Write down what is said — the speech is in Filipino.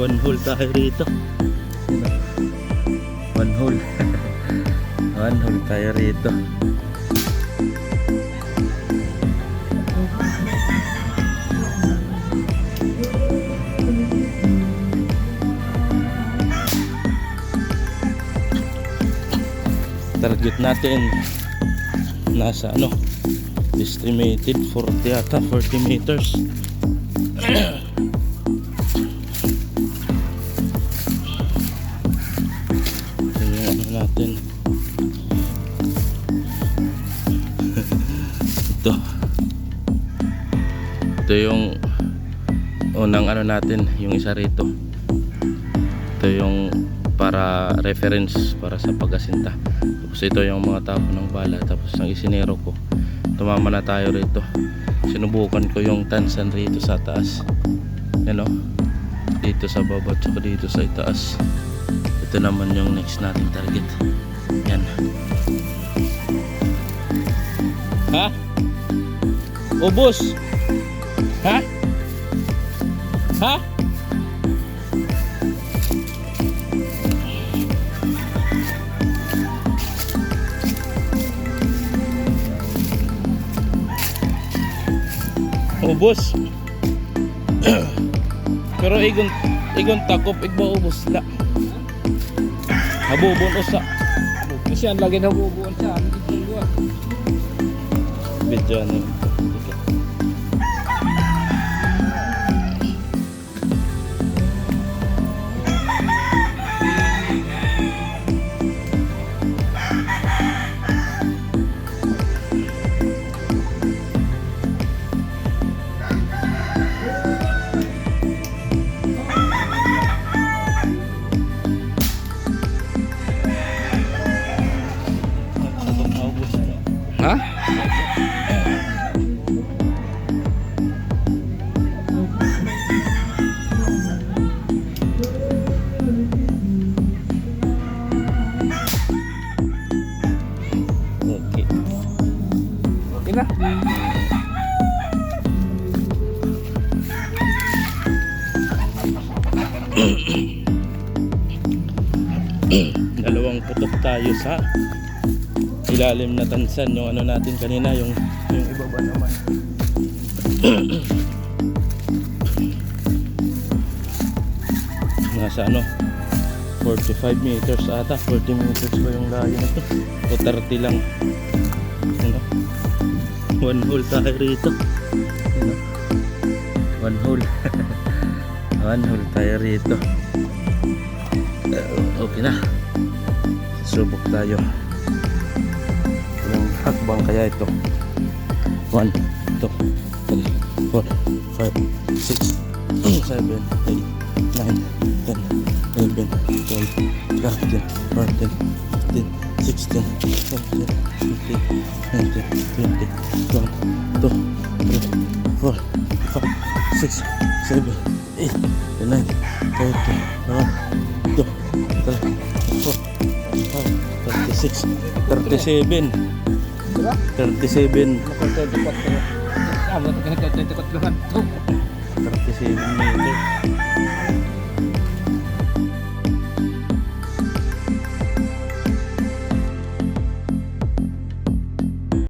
One hole tayo rito. One hole. One hole tayo rito. Target natin nasa ano estimated 40 ata 40 meters ito. Ito yung unang ano natin yung isa rito. Ito yung para reference para sa pagasinta tapos ito yung mga tapo ng bala tapos ang isinero ko. Tumama na tayo rito. Sinubukan ko yung tansan rito sa taas. Yan o dito sa baba at dito sa itaas. Ito naman yung next nating target ubos ha? ha? ubos pero igon igon takop igba ubos la habubon usa Kasi ang lagi nabubuan siya. Video ano Na. dalawang putok tayo sa ilalim na tansan. Yung ano natin kanina yung yung iba ba naman? Nasa ano? 45 meters ata. 40 meters ba yung layo nito? O 30 lang. Ano one hole tayo rito. One hole. One hole tayo rito. Uh, okay na. Subok tayo. Ilang hakbang kaya ito? 1, 2, 3, 4, 5, 6, 7, 8, 9, 10, 11, 12, 13, 14, 15, 16, 17, 18, 19, 20, 21, 2, 3, 4, 5, 6, 7, 8, 9, 30, 1, 2, 3, 4, 5, 36, 37, Diba? 37, Naka-24 na. Ah, mo ka 24 lang. 37 meters.